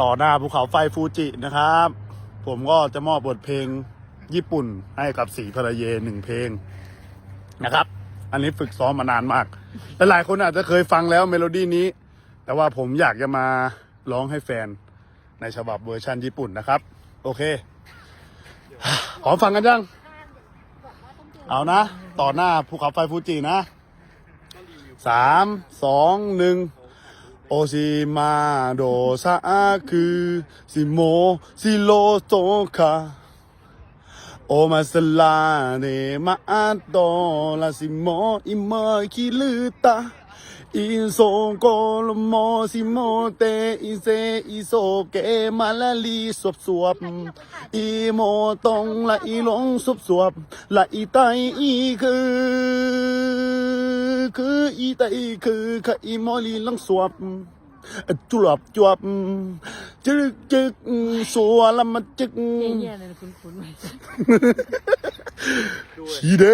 ต่อหน้าภูเขาไฟฟูจินะครับ ผมก็จะมอบบทเพลงญี่ปุ่นให้กับสีภรรเยหนึ่งเพลงนะครับ อันนี้ฝึกซ้อมมานานมากและหลายคนอาจจะเคยฟังแล้วเมโลดี้นี้ แต่ว่าผมอยากจะมาร้องให้แฟนในฉบับเวอร์ชันญี่ปุ่นนะครับ โอเคพร้อมฟังกันยัง เอานะ ต่อหน้าภูเขาไฟฟูจินะสามสองหนึ่ง โอชิมาโดซาคือซิโมซิโลโตคาโอมาสลาเนมาโตลาซิโมอิโมคิลืตาอิโซโกลโมซิโมเตอิเซอิโซเกมาลาลีสวบสวบอีโมตงละอีหลงสวบสวบละอีไตอีคือ คืออีไตคือค่ะอีโมลีหลังสวบจวบจวบจึกจึกสัวละมันจึกเยี่ยๆเลยคุ้นๆไหมชีเด